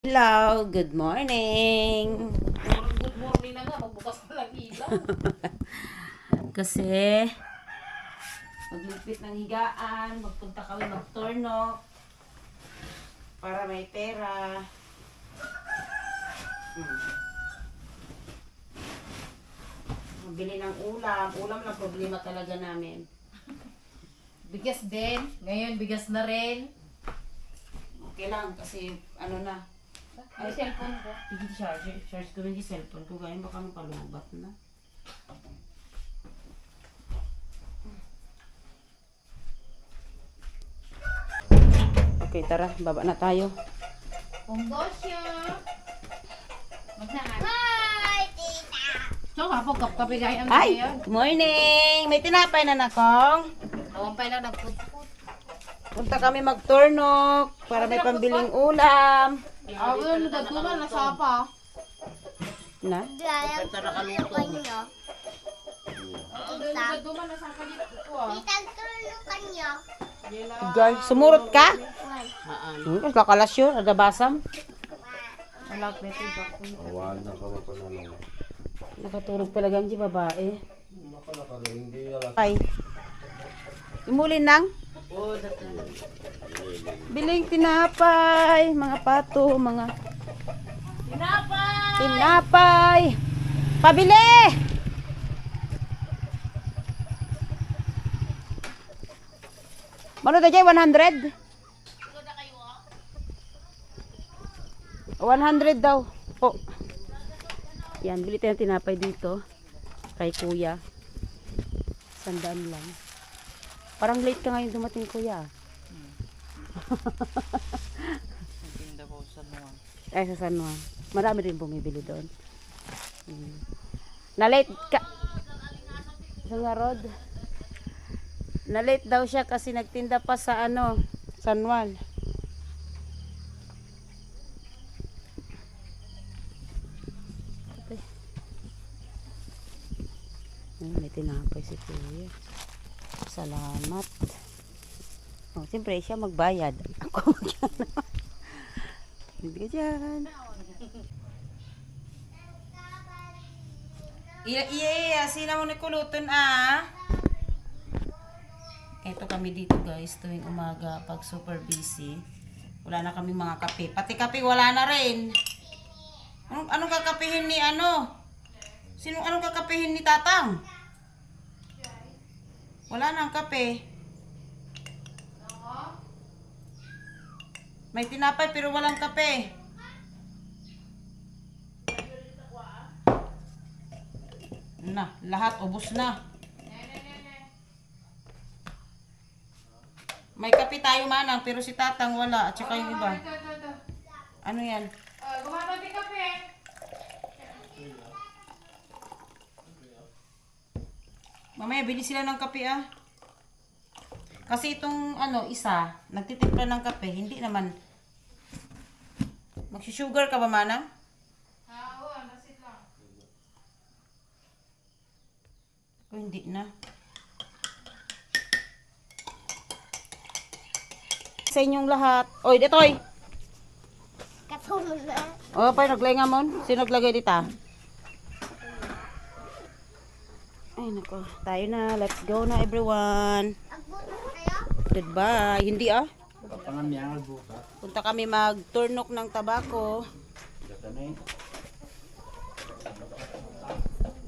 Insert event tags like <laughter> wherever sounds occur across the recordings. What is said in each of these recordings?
Hello, good morning. Good morning na nga, magbukas pa lang ilaw. <laughs> Kasi magligpit ng higaan, magpunta kami magtorno para may pera. Hmm. Mabili ng ulam. Ulam lang problema talaga namin. bigas din. Ngayon, bigas na rin. Okay lang kasi ano na. Ay, cellphone ko. Hindi charge. Charge ko rin yung cellphone ko. Gaya baka mapalubat na. Okay, tara. Baba na tayo. Ponggosyo. Magsaan. Hi, tita. So, kapag kapkapi gaya ang Ay! Good morning! May tinapay na nakong. Nawampay lang nagputput. Punta kami magturnok para may pambiling ulam. Well, nagatunan na sapa. Na? Ah, nagatunan na sapa dito. ah. Itagtulukan nyo. Guys, sumurot ka? Hmm, kakalasyon, ada basam. Nakatulog talaga ang babae. Ay. Imulin nang? Biling tinapay, mga pato, mga Tinapay! tinapay. Pabili! Mano tayo 100? 100 daw. Po. Yan, bili tayo tinapay dito. Kay kuya. Sandaan lang. Parang late ka ngayon dumating kuya. <laughs> Ay, sa San Juan. Marami rin bumibili doon. Mm. Na-late ka. Sa nga. Na-late daw siya kasi nagtinda pa sa ano, San Juan. Ay, may tinapay si Kuya. Salamat. Oh, siyempre siya magbayad. <laughs> Ako magbayad. Hindi ka dyan. Iya, iya, iya. Sila mo nakulutan, ah. Ito kami dito, guys. Tuwing umaga, pag super busy. Wala na kami mga kape. Pati kape, wala na rin. Anong, anong kakapihin ni ano? Sino anong kakapihin ni Tatang? Wala nang kape. May tinapay pero walang kape. Na, lahat ubos na. May kape tayo manang pero si Tatang wala at saka yung iba. Ano yan? Ah, Gumana din kape. Mamaya bili sila ng kape ah. Kasi itong ano, isa, nagtitimpla ng kape, hindi naman. Magsusugar ka ba, manang? Ah, oo, nasit lang. O hindi na. Sa inyong lahat. Oy, detoy. Katulog na. O, pa naglay nga mon. Sino naglagay dita? Ay, nako. Tayo na. Let's go na, everyone. Goodbye. Hindi ah. Punta kami mag-turnok ng tabako.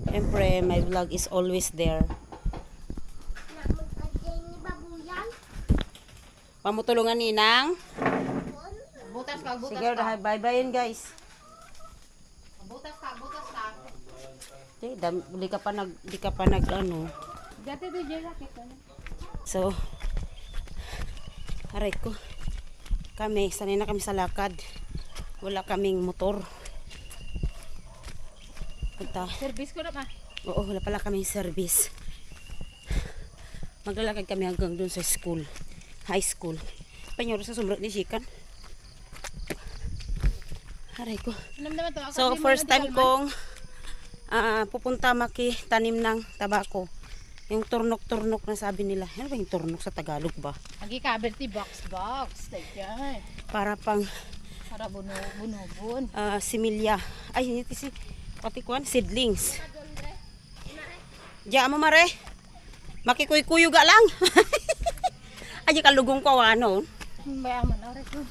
Siyempre, my vlog is always there. Pamutulungan ni Nang. Butas ka, butas Sige, ka. bye-bye yun guys. Butas ka, butas ka. Okay, dam, di ka pa nag, di ka pa nag, ano. Dati to, Jera, kita. So, aray ko. Kami, sanay na kami sa lakad. Wala kaming motor. Punta. Service ko na pa. Oo, wala pala kaming service. Maglalakad kami hanggang dun sa school. High school. Panyoro sa sumrot ni Shikan. Aray ko. So, first time kong ah, pupunta maki tanim ng tabako. Yung turnok-turnok na sabi nila. Ano ba yung turnok sa Tagalog ba? Agi ka, Bertie, box, box. Like. Para pang Para buno, bunobon. Ah, similya. Ay, hindi si pati kuan seedlings. Diya mo mare. Makikuy-kuyo ga lang. Ay, kalugong ko ano. Mayaman na rin ko.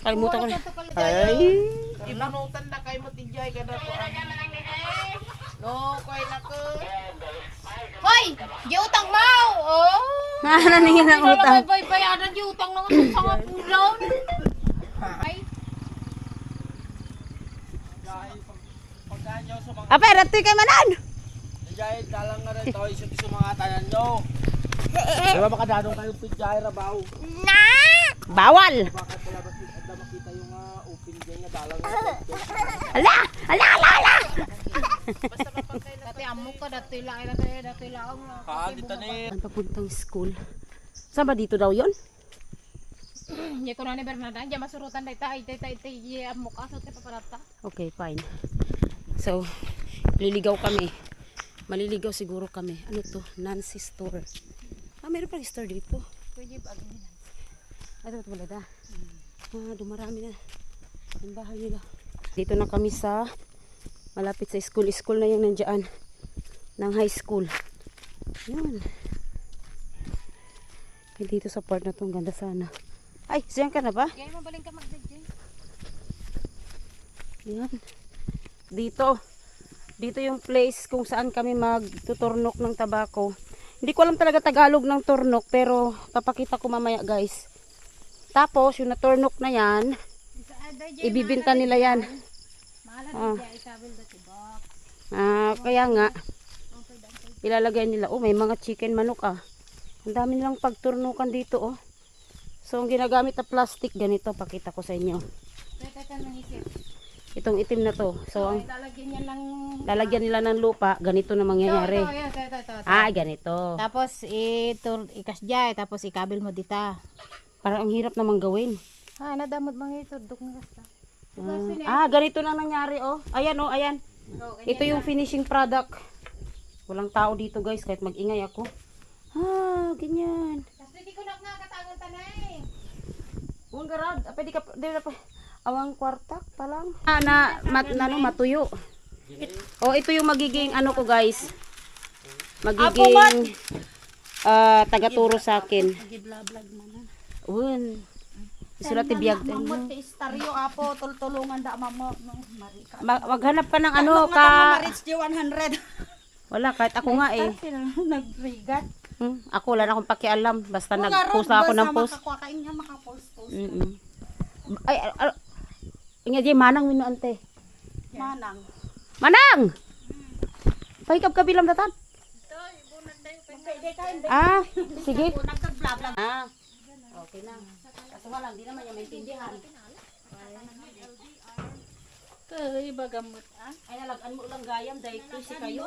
Kalimutan ko na. Ay. Ibanutan na kay mo tijay ka na ko. No, koy na ko. Hoy! Di utang mau! Oh! Naningin ang utang. Bay bayaran di utang ng utang sa nga pulaw. Ay, mga Apa, ratoy kay manan. tijay, dalang nga rin to, isip sa mga tanan nyo. Diba makadadong kayo tijay, rabaw. Bawal. Bakit wala ba kita makita yung uh, open dyan nga dalang. Ala, ala, ala, ala. Dati lang, dati, dati lang. Kaan, dito na eh. Ang papuntang school. Saan ba dito daw yon? Hindi ko na ni Bernarda, diyan masurutan tayo, tayo, tayo, tayo, amo ka, sa tayo paparata. Okay, fine. So, liligaw kami. Maliligaw siguro kami. Ano to? Nancy Store. Ah, meron pang store dito. Pwede ba? Ano ito wala da? Ah, dumarami na. Yung bahay nila. Dito na kami sa malapit sa school. School na yung nandiyan. Ng high school. Yun. Eh, Dito sa part na to, ang ganda sana. Ay, siyan ka na ba? Kaya mabaling ka mag-DJ. Yan. Dito. Dito yung place kung saan kami magtuturnok ng tabako. Hindi ko alam talaga Tagalog ng turnok pero papakita ko mamaya guys. Tapos yung naturnok na yan, ibibinta nila yan. Ah. Ah, kaya nga ilalagay nila. Oh, may mga chicken manok ah. Ang dami nilang pagturnukan dito oh. So ang ginagamit na plastic ganito pakita ko sa inyo. Itong itim na to. So ang Ay, lalagyan lang... lalagyan nila ng lupa, ganito na mangyayari. Ito, ito, ito, ito, ito. Ah, ganito. Tapos, ito, ikas dyan, tapos ikabil mo dita. Parang ang hirap naman gawin. Ah, nadamot mga ito, duk nga kasta. Ah, ah, ganito na nangyari oh. Ayan oh, ayan. Ito yung finishing product. Walang tao dito guys, kahit mag-ingay ako. Ah, ganyan. Kasi ko na nga katangon tanay. Huwag garad, ah, pwede ka, di na pa. Awang kwartak pa lang. Ah, na, mat, na, ano, matuyo. Oh, ito yung magiging ano ko guys. Magiging ah tagaturo sa akin. Un. Isulat tibiyag. Mamot ti istaryo apo tultulungan da mamo no maghanap ka ng ano ka. Marits di 100. <laughs> Wala, kahit ako nga eh. <laughs> Nagrigat. Hmm, ako wala na akong pakialam. Basta nag-post lang ako ng post. Makakuha niya maka-post post. Mm Ay, al- al- Nga di, manang mino ante. Manang. Manang! Pahikap ka bilang datan. Ah, sige. Ah, okay na. Kaso nga lang, di naman niya maintindihan. Kay bagamot ah. Ay, nalagaan mo lang gayam dahil kasi kayo.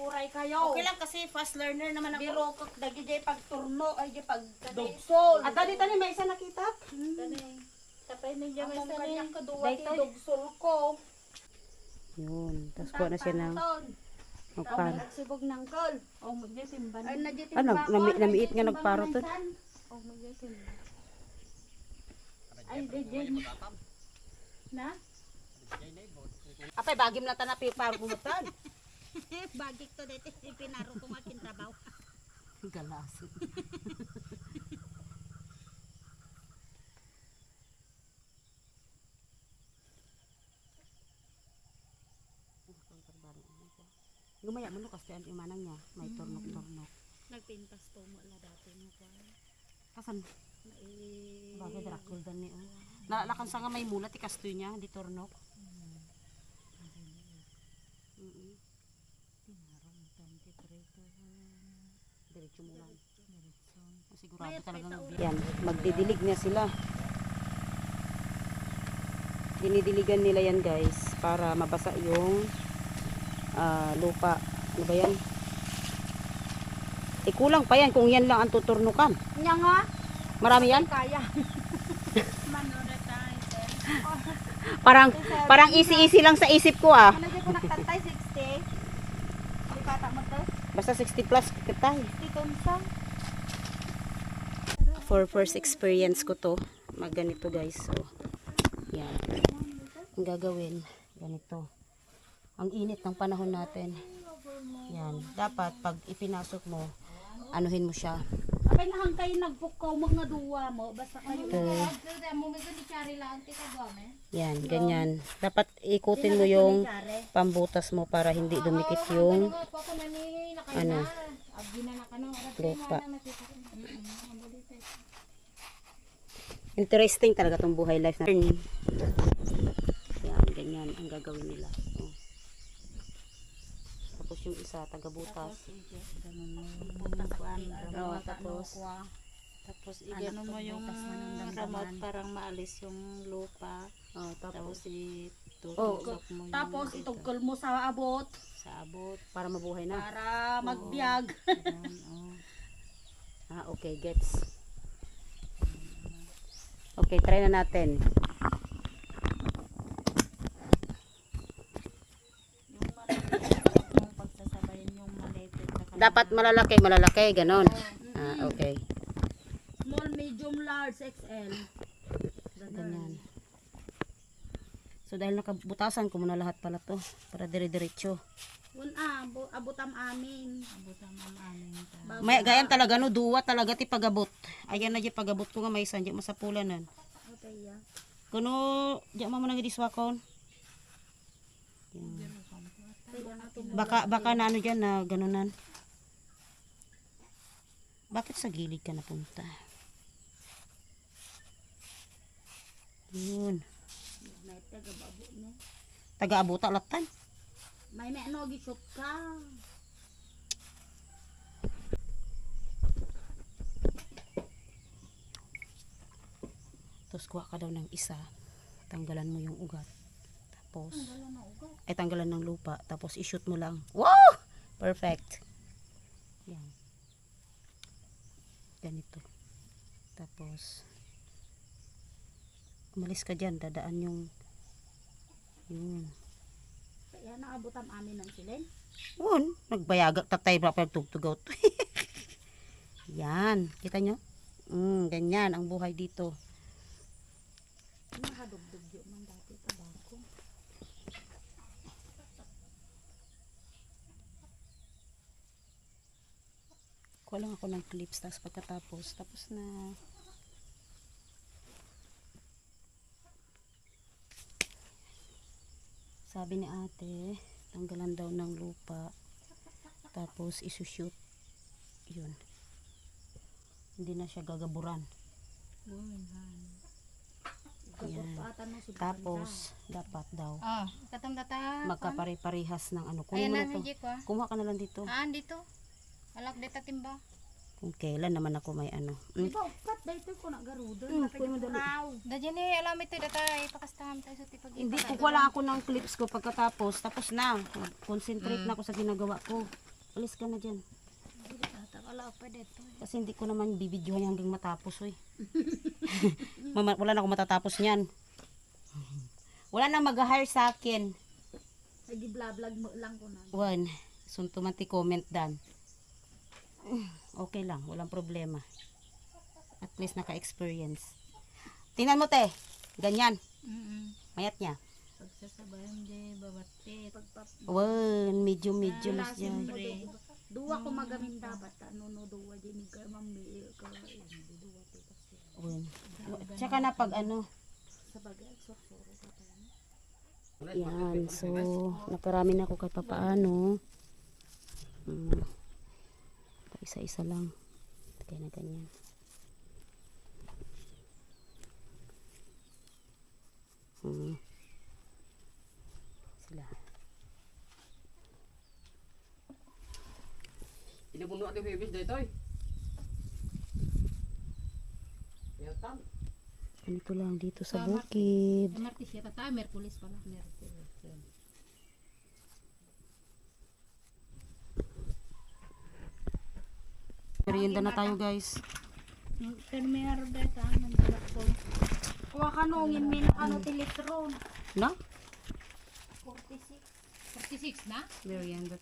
Naguray kayo. Okay lang kasi fast learner naman ako. Biro ko dagi jay pagturno ay jay pag dugsol. At dali tani may isa nakita. Tapay ninyo may sa kanyang kaduwa Daytoy. ti dugsol ko. Yun, tapos kuha na siya ng magparo. Sibog ng kol. Oh, magdi simban. Ay na jay Ano, nami, namiit nga nagparo to. Oh, magdi simban. Ay, jay Na? Apay, bagim na tanapi para pumutan. <laughs> <laughs> Bagik to dito pinaro ko nga kintrabaho. Galas. Gumaya mo no kasi ang imanang niya, may turnok-turnok. Nagpintas to mo la dati mo ko. Kasan? Eh, Bagay drakul dan ni oh. Nalalakan sa nga may mulat ikastoy niya, di turnok. Mm. Diretso mo lang. Sigurado talagang Yan, magdidilig na sila. Dinidiligan nila yan guys para mabasa yung ah, lupa Ano ba yan? Eh, kulang pa yan kung yan lang ang tuturnukan. Nya nga. Marami yan? Kaya. <laughs> <laughs> Parang, parang easy-easy lang sa isip ko ah. Ano nagtantay? 60. Hindi kata mo to. Basta 60 plus kita. 60 tunsa. For first experience ko to, mag ganito guys. So, yan. Ang gagawin, ganito. Ang init ng panahon natin. Yan. Dapat pag ipinasok mo, anuhin mo siya. Apay na hang kayo nagpukaw mga duwa mo. Basta kayo. Eh, yan, ganyan. Dapat ikutin mo yung pambutas mo para hindi dumikit yung ano. Lupa. Interesting talaga tong buhay life natin. Yan, ganyan ang gagawin nila. Oh. Tapos yung isa, taga-butas. Tapos, Tapos igano mo yung remote parang maalis yung lupa. oh, tapos, Tapos itutusok Oh, mo yung Tapos itugkol mo sa abot sa abot. para mabuhay na. para magbiag. Oh. Ah, okay, gets. Okay, try na natin. Yung pagsasabayin yung Dapat malalaki, malalaki, ganon. Ah, okay. Small, medium, large, XL. Ganyan. So dahil nakabutasan ko muna lahat pala to para dire-diretso. Un bu- abutam amin. abutan ang amin. May gayam talaga no, duwa talaga ti pagabot. Ayan na di pagabot ko nga may sanjay masapulanan. Okay, ya. Kuno, di mo man nga diswakon. Baka baka na ano diyan na ganunan. Bakit sa gilid ka napunta? Yun. May taga babo no. Taga-abuta latan. May may ano gisot ka. Tapos kuha ka daw ng isa. Tanggalan mo yung ugat. Tapos, ay tanggalan ng lupa. Tapos i-shoot mo lang. Wow! Perfect. Yan. Ganito. Tapos, umalis ka dyan. Dadaan yung, yun. Kaya naabutam amin ng silen. Yun. Nagbayagak tatay ba pagtugtugaw to. <laughs> Yan. Kita nyo? Mm, ganyan ang buhay dito. Nakadugdug yun man dati tabako. Kuha lang ako ng clips tapos pagkatapos tapos na sabi ni ate tanggalan daw ng lupa tapos isushoot yun hindi na siya gagaburan yan. tapos dapat daw Ah, katong data. magkapare-parehas ng ano Ayan na Jiko. ah. kumuha ka na lang dito Ah, dito. Alak data timba. Kung kailan naman ako may ano Mm. Ikaw, kat dito ko nagarudan. Mm, kuha mo dali. Dadyan ni alam ito data ipakastaham tayo sa tipag. Hindi ko wala ako ng clips ko pagkatapos. Tapos na. Concentrate na ako sa ginagawa ko. Alis ka na dyan. Wala pa dito. Kasi hindi ko naman bibidyohan hanggang matapos. Oy. <laughs> Mama, wala na ako matatapos niyan. Wala na mag-hire sa akin. Sige vlog mo lang ko na. One. Suntumanti comment dan. Okay lang. Walang problema. At least naka-experience. Tingnan mo te. Ganyan. Mm. Mayat niya. Pagsasabayan di babatit. One. Medium, medium. mas dyan. Duwa ko magamin dapat ano no duwa din ka mambi ka. Uy. Tsaka na pag ano. Yan. So, nakarami na ako kahit papaano. Hmm. Isa-isa lang. Kaya na ganyan. Hmm. Sila. Inabuno ate Bebes dito eh. Ganito lang dito sa bukid. Martis yata tayo Merkulis pala. Merkulis. Merienda na tayo guys. Pero may dahil ta, nandiyak ko. Kuha ka nungin, may nakano tilitron. No? 46 na? Merienda.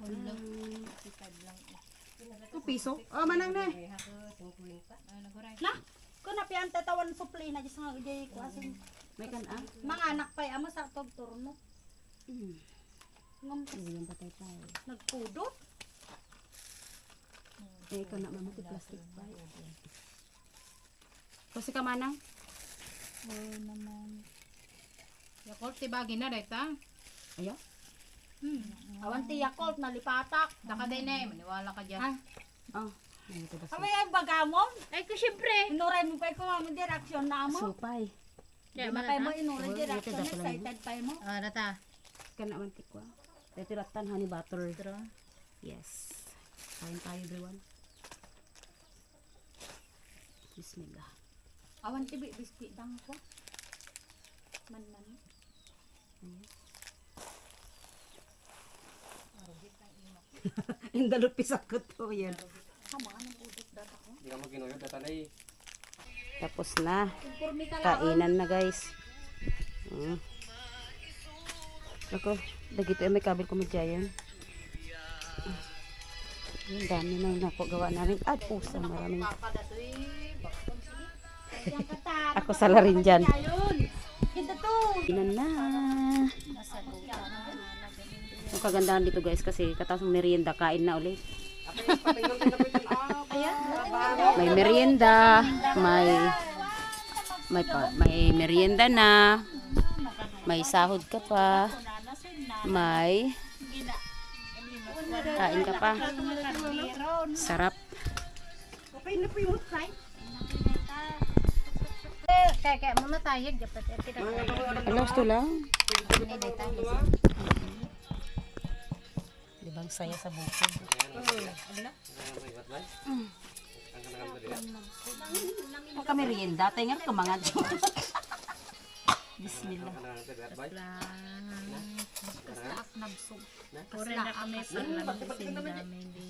Ito piso. Oh, manang na. Ah, naguray. Na, kung napian tatawan supli na jis nga jay ko asin. May kan ah. Mga anak pa amo sa pagturno. Ngam Merienda patay tayo. nagpudot. Eh, ikaw na mamuti plastic pa. Kasi ka manang? Oo naman. Yakult, tibagin na dahil ta. Ayo. Hmm. Awan ti Yakult nalipatak. Daka din na eh, maniwala ka dyan. Ah, Oh. Kami ay bagamon. Ay, ko syempre. Inuray mo pa ko ang direksyon na mo. Supay. Kaya na kayo mo inuray direksyon. dito lang. Excited pa mo. Ah, data. Kana man tikwa. Ito ratan honey butter. Yes. Kain tayo everyone. Bismillah. Awan ti bi- biskuit dang ko. Man man. Ang dalupis ako to yan. Hindi ka magkinuyod, tatanay. Tapos na. Kainan na guys. Mm. Ako, dagito ay may kabel ko madyayan. Yung dami na yung nako gawa namin. At pusa, maraming. Ako sala rin dyan. Kainan na. Ang kagandahan dito guys kasi katapos ng merienda, kain na ulit. May merienda, may may pa, may merienda na. May sahod ka pa. May kain ka pa. Sarap. Okay na po yung kaya kaya muna tayo, dapat eh, tira. Alas to lang. Di ba ang saya sa bukid? Huwag ka merienda, tayo nga kumangat. Bismillah. Kastaak nabsog. Kore na kami sa lamisin namin di.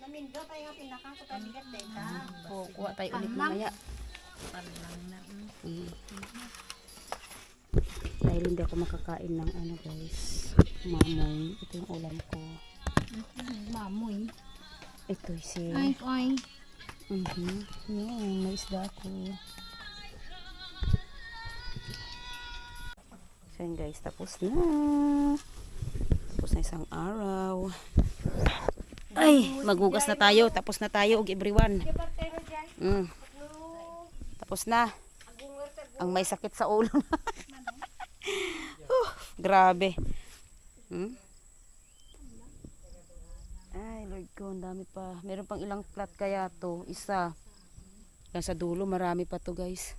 Namindo tayo nga pinakakutan data. Po, kuha tayo ulit mamaya. Parang na. Mm. Dahil hindi ako makakain ng ano guys, mamoy. Ito yung ulam ko. Mamoy. Ito si... Ay, ay. Mhm. Yan, may isda ko. So yun guys, tapos na. Tapos na isang araw. Ay, magugas na tayo. Tapos na tayo, og everyone. Mm. Tapos na. Ang may sakit sa ulo. <laughs> Huh, grabe. Hmm? Ay, Lord ko, ang dami pa. Meron pang ilang plat kaya to. Isa. Yan sa dulo, marami pa to guys.